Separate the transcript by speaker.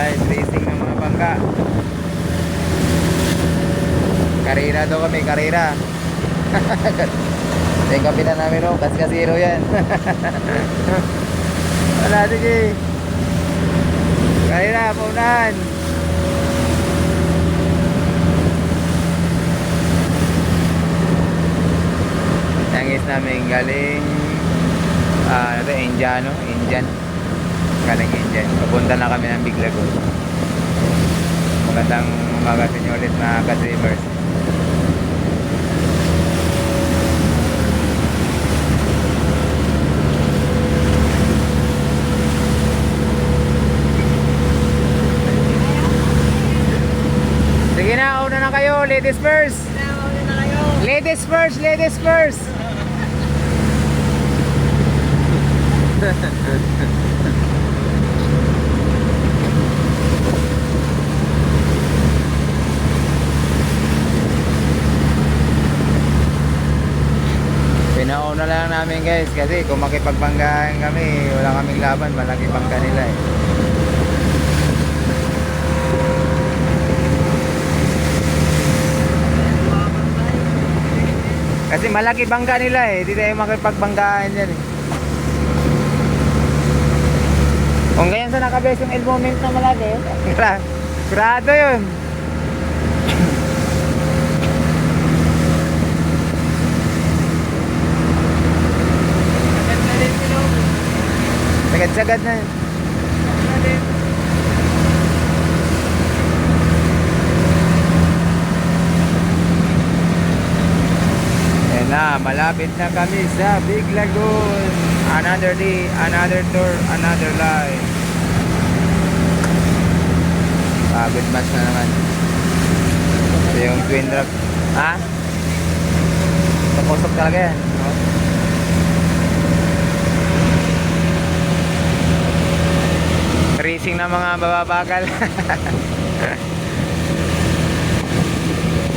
Speaker 1: guys, racing ng mga bangka. Karira daw kami, karira. Yung kapitan namin no, kas kasiro yan. Wala, sige. Karira, paunahan. Nangis namin galing ah, ano to, Indiano, Indian. Galing Indian. Papunta na kami ng Biglago. Magandang umaga sa inyo ulit mga ka-dreamers. Sige na, una na kayo. Ladies first. Ladies first, ladies first. Pinauna lang namin guys kasi kung makipagbanggaan kami, wala kaming laban, malaki bangka nila eh. Kasi malaki bangka nila eh, hindi tayo makipagbanggaan dyan eh. Kung ganyan sa nakabes yung elbow moment na malaki, gra- grado yun. Sagad-sagad na. Ayan na, malapit na kami sa Big Lagoon. Another day, another tour, another life. Pagod match na naman. Ito yung twin rock. Ha? Tapusok talaga yan. no? Racing na mga bababagal.